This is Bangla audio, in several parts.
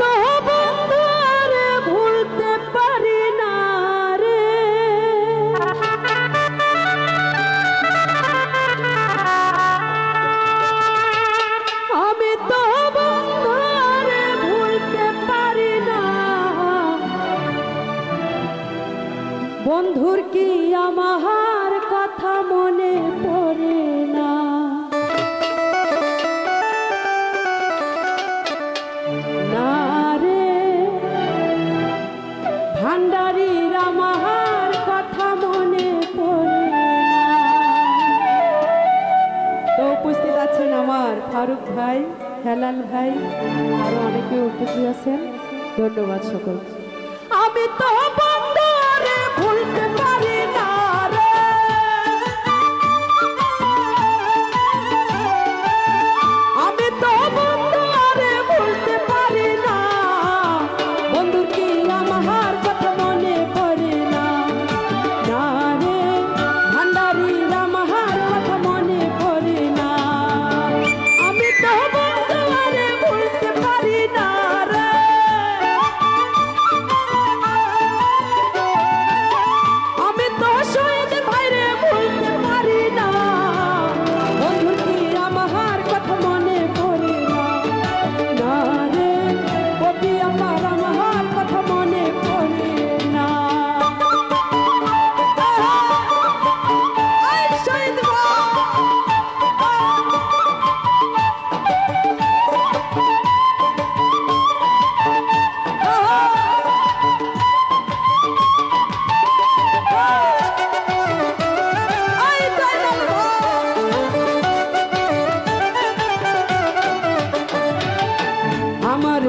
তো ভুলতে পারি না রে। তো ভুলতে পারি না। বন্ধুর কি আমার কথা মনে পড়ে না? হেলাল ভাই আরও অনেকে উপস্থিত আছেন। ধন্যবাদ সকল আমি তো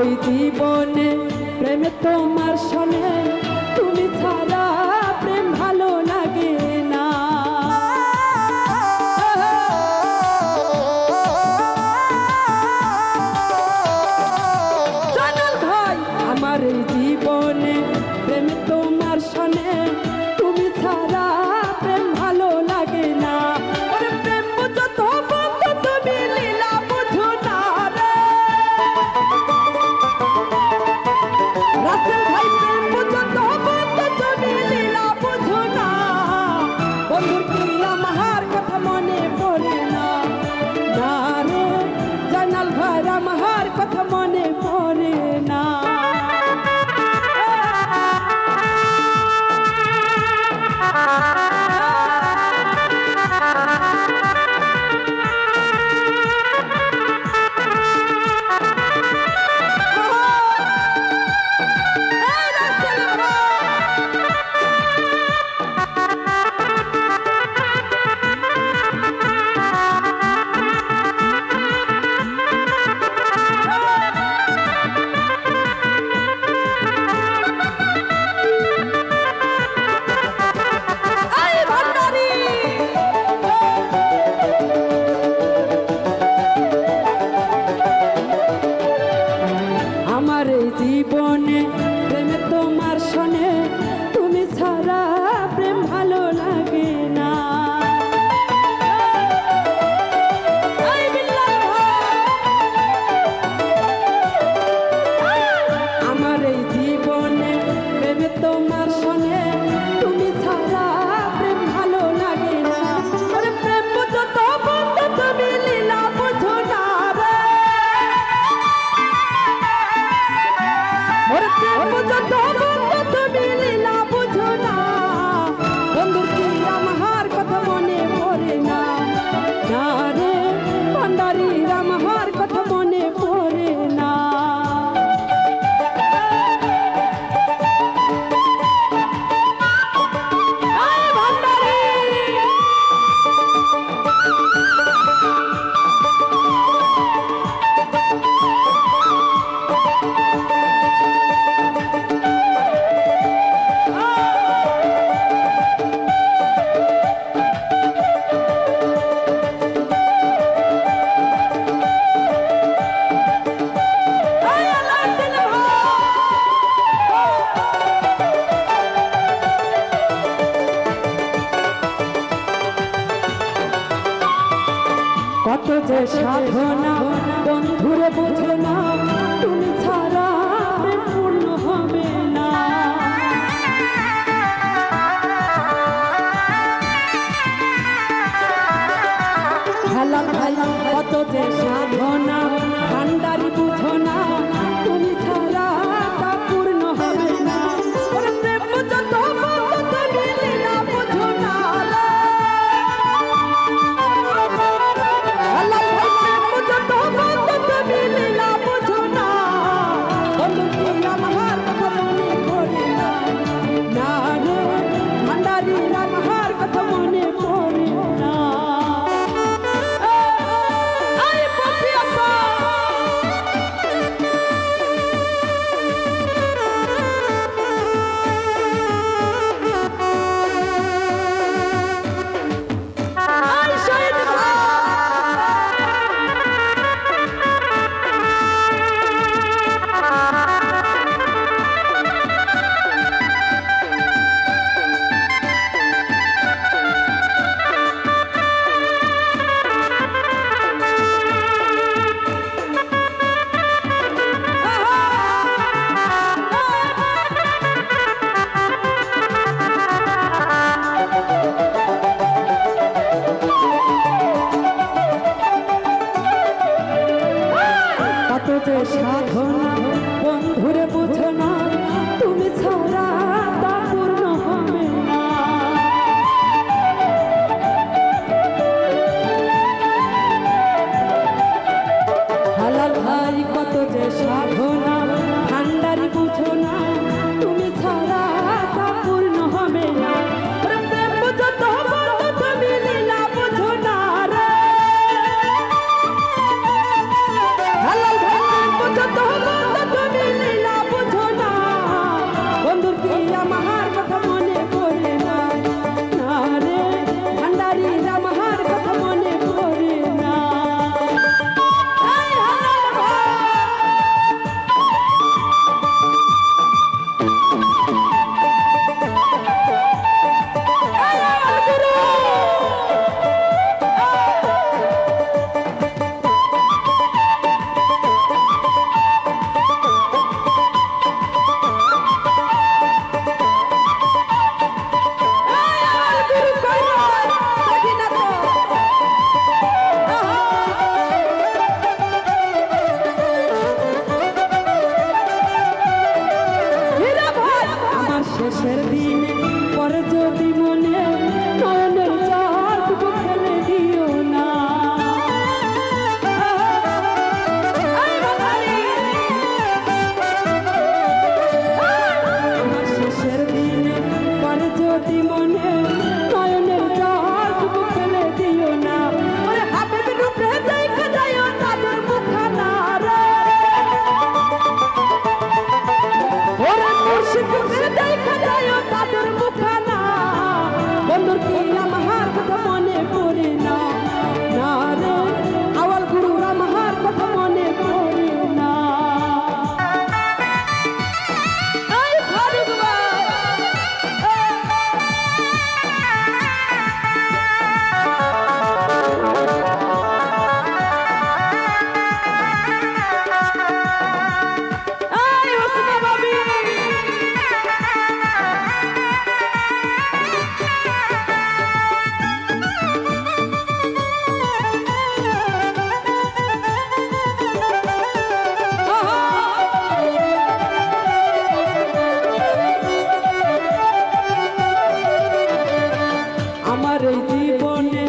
ওই জীবনে প্রেম তোমার শোনে তুমি ছাড়া প্রেম ভালো লাগে না। জানাল ভাই, আমার এই জীবনে প্রেম তোমার শোনে কত যে সাধনা, বন্ধুরে বোঝো না, তুমি ছাড়া পূর্ণ হবে না। খেলা খেলা কত যে সাধনা দিনে পরে যদি মনে জীবনে